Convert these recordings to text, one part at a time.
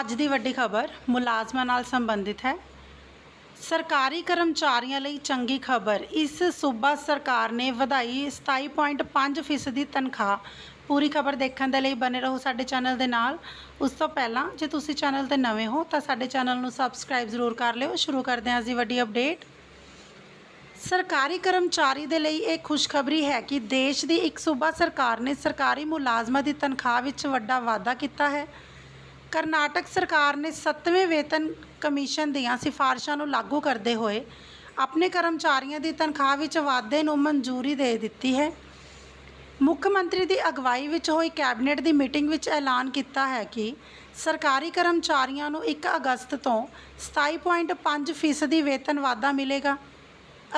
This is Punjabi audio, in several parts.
ਅੱਜ ਦੀ ਵੱਡੀ ਖਬਰ ਮੁਲਾਜ਼ਮਾਂ ਨਾਲ ਸੰਬੰਧਿਤ ਹੈ। ਸਰਕਾਰੀ ਕਰਮਚਾਰੀਆਂ ਲਈ ਚੰਗੀ ਖਬਰ। ਇਸ ਸੂਬਾ ਸਰਕਾਰ ਨੇ ਵਧਾਈ 27.5% ਫੀਸਦੀ ਤਨਖਾਹ। ਪੂਰੀ ਖਬਰ ਦੇਖਣ ਦੇ ਲਈ ਬਨੇ ਰਹੋ ਸਾਡੇ ਚੈਨਲ ਦੇ ਨਾਲ। ਉਸ ਤੋਂ ਪਹਿਲਾਂ ਜੇ ਤੁਸੀਂ ਚੈਨਲ ਤੇ ਨਵੇਂ ਹੋ ਤਾਂ ਸਾਡੇ ਚੈਨਲ ਨੂੰ ਸਬਸਕ੍ਰਾਈਬ ਜ਼ਰੂਰ ਕਰ ਲਿਓ। ਸ਼ੁਰੂ ਕਰਦੇ ਹਾਂ ਅੱਜ ਦੀ ਵੱਡੀ ਅਪਡੇਟ। ਸਰਕਾਰੀ ਕਰਮਚਾਰੀ ਦੇ ਲਈ ਇਹ ਖੁਸ਼ਖਬਰੀ ਹੈ ਕਿ ਦੇਸ਼ ਦੀ ਇੱਕ ਸੂਬਾ ਸਰਕਾਰ ਨੇ ਸਰਕਾਰੀ ਮੁਲਾਜ਼ਮਾਂ ਦੀ ਤਨਖਾਹ ਵਿੱਚ ਵੱਡਾ ਵਾਧਾ ਕੀਤਾ ਹੈ। ਕਰਨਾਟਕ ਸਰਕਾਰ ਨੇ 7ਵੇਂ ਵੇਤਨ ਕਮਿਸ਼ਨ ਦੀਆਂ ਸਿਫਾਰਸ਼ਾਂ ਨੂੰ ਲਾਗੂ ਕਰਦੇ ਹੋਏ ਆਪਣੇ ਕਰਮਚਾਰੀਆਂ ਦੀ ਤਨਖਾਹ ਵਿੱਚ ਵਾਧੇ ਨੂੰ ਮਨਜ਼ੂਰੀ ਦੇ ਦਿੱਤੀ ਹੈ। ਮੁੱਖ ਮੰਤਰੀ ਦੀ ਅਗਵਾਈ ਵਿੱਚ ਹੋਈ ਕੈਬਨਿਟ ਦੀ ਮੀਟਿੰਗ ਵਿੱਚ ਐਲਾਨ ਕੀਤਾ ਹੈ ਕਿ ਸਰਕਾਰੀ ਕਰਮਚਾਰੀਆਂ ਨੂੰ 1 ਅਗਸਤ ਤੋਂ 27.5% ਫੀਸਦੀ ਵੇਤਨ ਵਾਧਾ ਮਿਲੇਗਾ।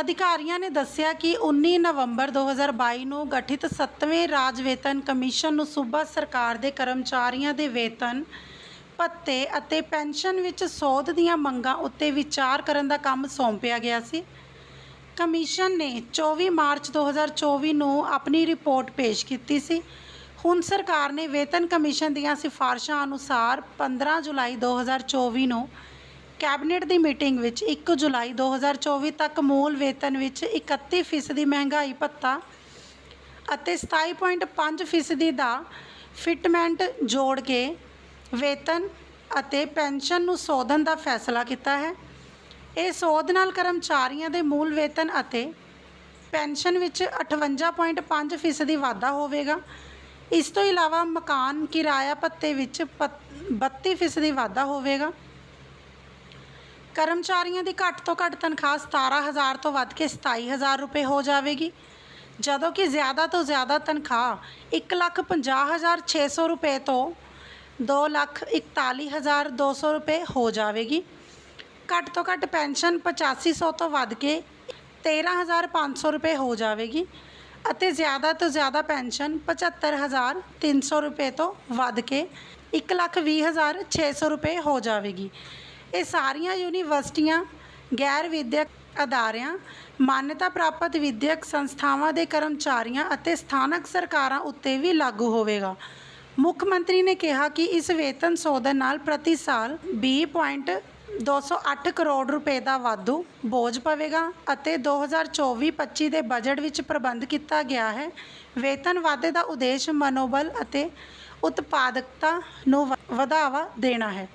ਅਧਿਕਾਰੀਆਂ ਨੇ ਦੱਸਿਆ ਕਿ 19 ਨਵੰਬਰ 2022 ਨੂੰ ਗਠਿਤ 7ਵੇਂ ਰਾਜ ਵੇਤਨ ਕਮਿਸ਼ਨ ਨੂੰ ਸੂਬਾ ਸਰਕਾਰ ਦੇ ਕਰਮਚਾਰੀਆਂ ਦੇ ਵੇਤਨ ਭੱਤੇ ਅਤੇ ਪੈਨਸ਼ਨ ਵਿੱਚ ਸੋਧ ਦੀਆਂ ਮੰਗਾਂ ਉੱਤੇ ਵਿਚਾਰ ਕਰਨ ਦਾ ਕੰਮ ਸੌਂਪਿਆ ਗਿਆ ਸੀ। ਕਮਿਸ਼ਨ ਨੇ 24 ਮਾਰਚ 2024 ਨੂੰ ਆਪਣੀ ਰਿਪੋਰਟ ਪੇਸ਼ ਕੀਤੀ ਸੀ। ਹੁਣ ਸਰਕਾਰ ਨੇ ਵੇਤਨ ਕਮਿਸ਼ਨ ਦੀਆਂ ਸਿਫਾਰਸ਼ਾਂ ਅਨੁਸਾਰ 15 ਜੁਲਾਈ 2024 ਨੂੰ ਕੈਬਨਿਟ ਦੀ ਮੀਟਿੰਗ ਵਿੱਚ 1 ਜੁਲਾਈ 2024 ਤੱਕ ਮੂਲ ਵੇਤਨ ਵਿੱਚ 31% ਫੀਸਦੀ ਮਹਿੰਗਾਈ ਭੱਤਾ ਅਤੇ 27.5% ਫੀਸਦੀ ਦਾ ਫਿਟਮੈਂਟ ਜੋੜ ਕੇ ਵੇਤਨ ਅਤੇ ਪੈਨਸ਼ਨ ਨੂੰ ਸੋਧਣ ਦਾ ਫੈਸਲਾ ਕੀਤਾ ਹੈ। ਇਹ ਸੋਧ ਨਾਲ ਕਰਮਚਾਰੀਆਂ ਦੇ ਮੂਲ ਵੇਤਨ ਅਤੇ ਪੈਨਸ਼ਨ ਵਿੱਚ 58.5% ਫੀਸਦੀ ਵਾਧਾ ਹੋਵੇਗਾ। ਇਸ ਤੋਂ ਇਲਾਵਾ ਮਕਾਨ ਕਿਰਾਇਆ ਭੱਤੇ ਵਿੱਚ ਪੱਤ- 32% ਫੀਸਦੀ ਵਾਧਾ ਹੋਵੇਗਾ। ਕਰਮਚਾਰੀਆਂ ਦੀ ਘੱਟ ਤੋਂ ਘੱਟ ਤਨਖਾਹ 17000 ਤੋਂ ਵੱਧ ਕੇ 27000 ਰੁਪਏ ਹੋ ਜਾਵੇਗੀ। ਜਦੋਂ ਕਿ ਜ਼ਿਆਦਾ ਤੋਂ ਜ਼ਿਆਦਾ ਤਨਖਾਹ 150600 ਰੁਪਏ ਤੋਂ 241200 ਰੁਪਏ ਹੋ ਜਾਵੇਗੀ। ਘੱਟ ਤੋਂ ਘੱਟ ਪੈਨਸ਼ਨ 8500 ਤੋਂ ਵੱਧ ਕੇ 13500 ਰੁਪਏ ਹੋ ਜਾਵੇਗੀ ਅਤੇ ਜ਼ਿਆਦਾ ਤੋਂ ਜ਼ਿਆਦਾ ਪੈਨਸ਼ਨ 75300 ਰੁਪਏ ਤੋਂ ਵੱਧ ਕੇ 120600 ਰੁਪਏ ਹੋ ਜਾਵੇਗੀ। ਇਹ ਸਾਰੀਆਂ ਯੂਨੀਵਰਸਿਟੀਆਂ ਗੈਰ ਵਿਦਿਅਕ ਅਦਾਰਿਆਂ, ਮਾਨਤਾ ਪ੍ਰਾਪਤ ਵਿਦਿਅਕ ਸੰਸਥਾਵਾਂ ਦੇ ਕਰਮਚਾਰੀਆਂ ਅਤੇ ਸਥਾਨਕ ਸਰਕਾਰਾਂ ਉੱਤੇ ਵੀ ਲਾਗੂ ਹੋਵੇਗਾ। ਮੁੱਖ ਮੰਤਰੀ ਨੇ ਕਿਹਾ ਕਿ ਇਸ ਵੇਤਨ ਸੋਧਨ ਨਾਲ ਪ੍ਰਤੀ ਸਾਲ 20.208 ਕਰੋੜ ਰੁਪਏ ਦਾ ਵਾਧੂ ਬੋਝ ਪਵੇਗਾ ਅਤੇ 2024-25 ਦੇ ਬਜਟ ਵਿੱਚ ਪ੍ਰਬੰਧ ਕੀਤਾ ਗਿਆ ਹੈ। ਵੇਤਨ ਵਾਧੇ ਦਾ ਉਦੇਸ਼ ਮਨੋਬਲ ਅਤੇ ਉਤਪਾਦਕਤਾ ਨੂੰ ਵ- ਵਧਾਵਾ ਦੇਣਾ ਹੈ।